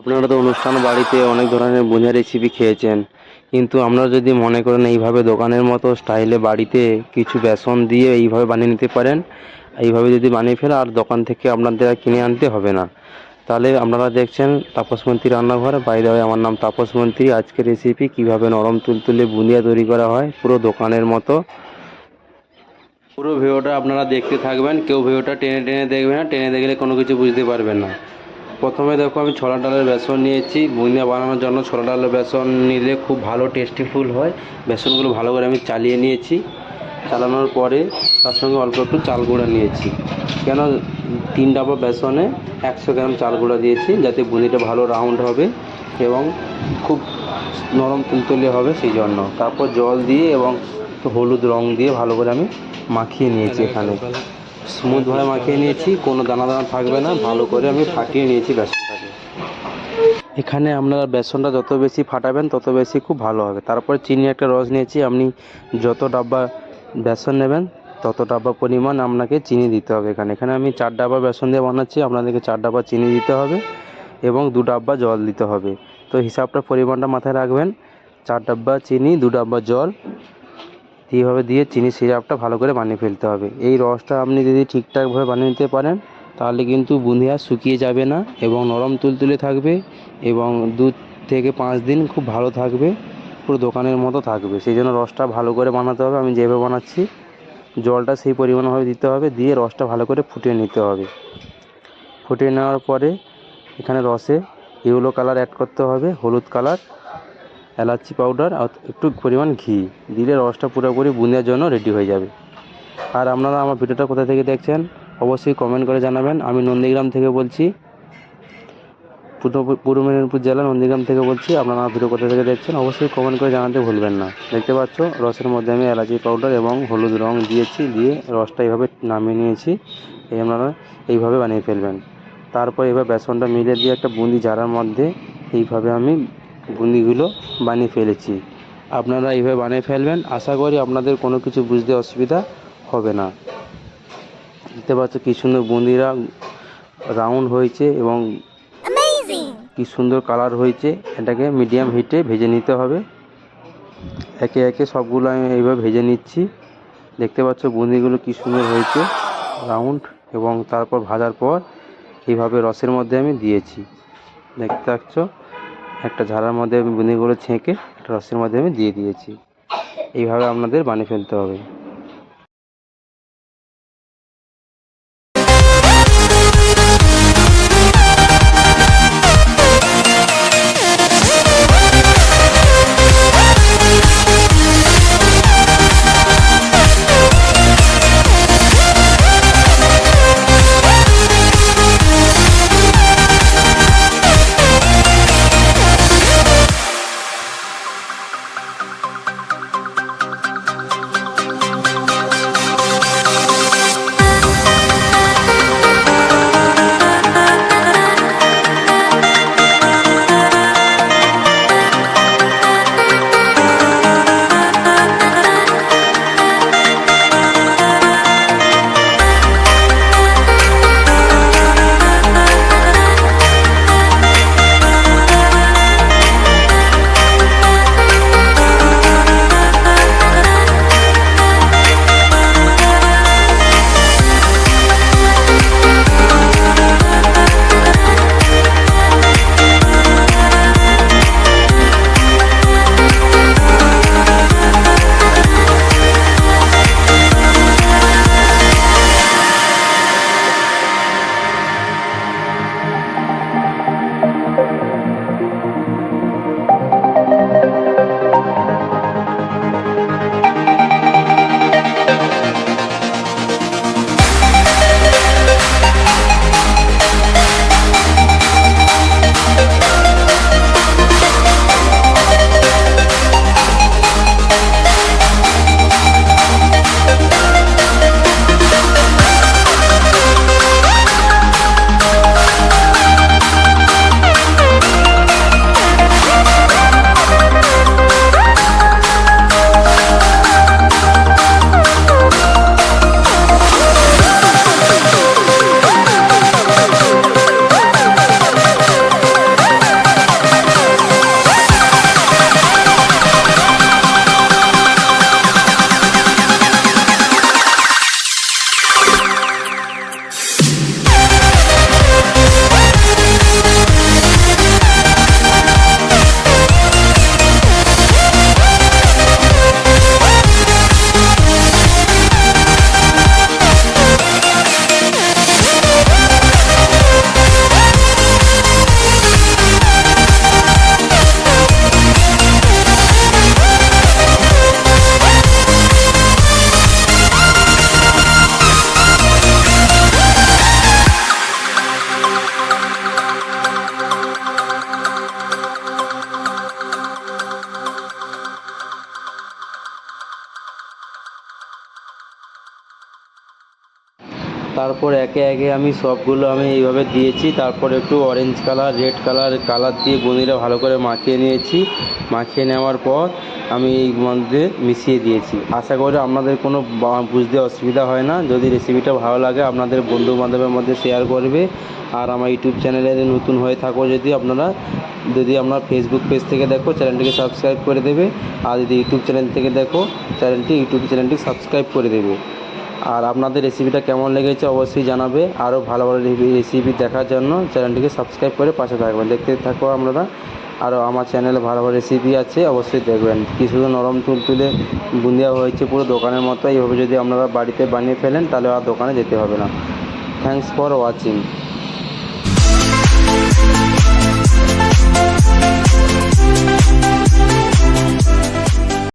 আপনারা তো অনুষ্ঠান বাড়িতে অনেক ধরনের বোঝা রেসিপি খেয়েছেন। কিন্তু আপনারা যদি মনে করেন এইভাবে দোকানের মতো স্টাইলে বাড়িতে কিছু বেসন দিয়ে এইভাবে বানিয়ে নিতে পারেন, এইভাবে যদি বানিয়ে ফেলে আর দোকান থেকে আপনাদের আর কিনে আনতে হবে না। তাহলে আপনারা দেখছেন তাপস মন্ত্রী রান্নাঘর। বাইরে হয় আমার নাম তাপস মন্ত্রী। আজকের রেসিপি কীভাবে নরম তুলতুলে বুনিয়া তৈরি করা হয়, পুরো দোকানের মতো। পুরো ভিডিওটা আপনারা দেখতে থাকবেন। কেউ ভিডিওটা টেনে টেনে দেখবে না। টেনে দেখলে কোনো কিছু বুঝতে পারবেন না। প্রথমে দেখো আমি ছোলা ডালের বেসন নিয়েছি। বুনিয়া বানানোর জন্য ছোলা ডালের বেসন নিলে খুব ভালো টেস্টিফুল হয়। বেসনগুলো ভালো করে আমি চালিয়ে নিয়েছি। চালানোর পরে তার সঙ্গে অল্প একটু চাল গুঁড়া নিয়েছি। কেন? তিন ডাবা বেসনে একশো গ্রাম চাল গুঁড়া দিয়েছি যাতে বুনিটা ভালো রাউন্ড হবে এবং খুব নরম তুলতুলে হবে সেই জন্য। তারপর জল দিয়ে এবং হলুদ রং দিয়ে ভালো করে আমি মাখিয়ে নিয়েছি এখানে। স্মুথভাবে মাখিয়ে নিয়েছি, কোনো দানা দানা থাকবে না, ভালো করে আমি ফাটিয়ে নিয়েছি বেসনটাকে। এখানে আপনারা বেসনটা যত বেশি ফাটাবেন, তত বেশি খুব ভালো হবে। তারপরে চিনি একটা রস নিয়েছি, আপনি যত ডাব্বা বেসন নেবেন, তত ডাব্বা পরিমাণ আপনাকে চিনি দিতে হবে এখানে। এখানে আমি চার ডাব্বা বেসন দিয়ে বানাচ্ছি, আপনাদেরকে চার ডাব্বা চিনি দিতে হবে এবং দু ডাব্বা জল দিতে হবে। তো হিসাবটা পরিমাণটা মাথায় রাখবেন, চার ডাব্বা চিনি, দু ডাব্বা জল এইভাবে দিয়ে চিনি সিরাপটা ভালো করে বানিয়ে ফেলতে হবে। এই রসটা আপনি যদি ঠিকঠাকভাবে বানিয়ে নিতে পারেন, তাহলে কিন্তু বুঁদিয়া শুকিয়ে যাবে না এবং নরম তুলতুলে থাকবে এবং দু থেকে পাঁচ দিন খুব ভালো থাকবে, পুরো দোকানের মতো থাকবে। সেই জন্য রসটা ভালো করে বানাতে হবে। আমি যেভাবে বানাচ্ছি, জলটা সেই পরিমাণভাবে দিতে হবে, দিয়ে রসটা ভালো করে ফুটিয়ে নিতে হবে। ফুটিয়ে নেওয়ার পরে এখানে রসে ইয়েলো কালার অ্যাড করতে হবে, হলুদ কালার। এলাচি পাউডার আর একটু পরিমাণ ঘি। দিলে রসটা পুরোপুরি বুন্দিয়ার জন্য রেডি হয়ে যাবে। আর আপনারা আমার ভিডিওটা কোথা থেকে দেখছেন, অবশ্যই কমেন্ট করে জানাবেন। আমি নন্দীগ্রাম থেকে বলছি। পূর্ব মেদিনীপুর জেলা নন্দীগ্রাম থেকে বলছি, আপনারা আমার ভিডিও কোথা থেকে দেখছেন, অবশ্যই কমেন্ট করে জানাতে ভুলবেন না। দেখতে পাচ্ছ, রসের মধ্যে আমি এলাচি পাউডার এবং হলুদ রং দিয়েছি, দিয়ে রসটা এইভাবে নামিয়ে নিয়েছি। এই আপনারা এইভাবে বানিয়ে ফেলবেন। তারপর এবার বেসনটা মিলিয়ে দিয়ে একটা বুন্দি জারার মধ্যে এইভাবে আমি বুন্দিগুলো বানিয়ে ফেলেছি। আপনারা এইভাবে বানিয়ে ফেলবেন আশা করি আপনাদের কোনো কিছু বুঝতে অসুবিধা হবে না। দেখতে পাচ্ছ কি সুন্দর বুন্দিরা রাউন্ড হয়েছে এবং কি সুন্দর কালার হয়েছে। এটাকে মিডিয়াম হিটে ভেজে নিতে হবে। একে একে সবগুলো আমি এইভাবে ভেজে নিচ্ছি। দেখতে পাচ্ছ বুন্দিগুলো কি সুন্দর হয়েছে রাউন্ড এবং তারপর ভাজার পর এইভাবে রসের মধ্যে আমি দিয়েছি। দেখতে পাচ্ছ? একটা ঝাড়ার মধ্যে আমি বুনিগুলো ছেঁকে একটা রসের মাধ্যমে দিয়ে দিয়েছি। এইভাবে আপনাদের বানিয়ে ফেলতে হবে। তারপর একে একে আমি সবগুলো আমি এইভাবে দিয়েছি। তারপর একটু orange colour red colour colour দিয়ে বুঁদিটা ভালো করে মাখিয়ে নিয়েছি। মাখিয়ে নেওয়ার পর আমি এই মধ্যে মিশিয়ে দিয়েছি। আশা করি আপনাদের কোনো বুঝতে অসুবিধা হয় না। যদি রেসিপিটা ভালো লাগে, আপনাদের বন্ধু বান্ধবের মধ্যে শেয়ার করবে। আর আমার ইউটিউব চ্যানেলে নতুন হয়ে থাকো যদি আপনারা, যদি আপনার ফেসবুক পেজ থেকে দেখো, চ্যানেলটিকে সাবস্ক্রাইব করে দেবে। আর যদি ইউটিউব চ্যানেল থেকে দেখো, চ্যানেলটি, ইউটিউব চ্যানেলটি সাবস্ক্রাইব করে দেবে। আর আপনাদের রেসিপিটা কেমন লেগেছে অবশ্যই জানাবে। আরও ভালো ভালো রেসিপি দেখার জন্য চ্যানেলটিকে সাবস্ক্রাইব করে পাশে থাকবেন। দেখতে থাকো আপনারা। আরও আমার চ্যানেলে ভালো ভালো রেসিপি আছে, অবশ্যই দেখবেন। কিছু নরম তুলতুলে বুন্দিয়া হয়েছে পুরো দোকানের মতো, এইভাবে যদি আপনারা বাড়িতে বানিয়ে ফেলেন, তাহলে আর দোকানে যেতে হবে না। Thanks for watching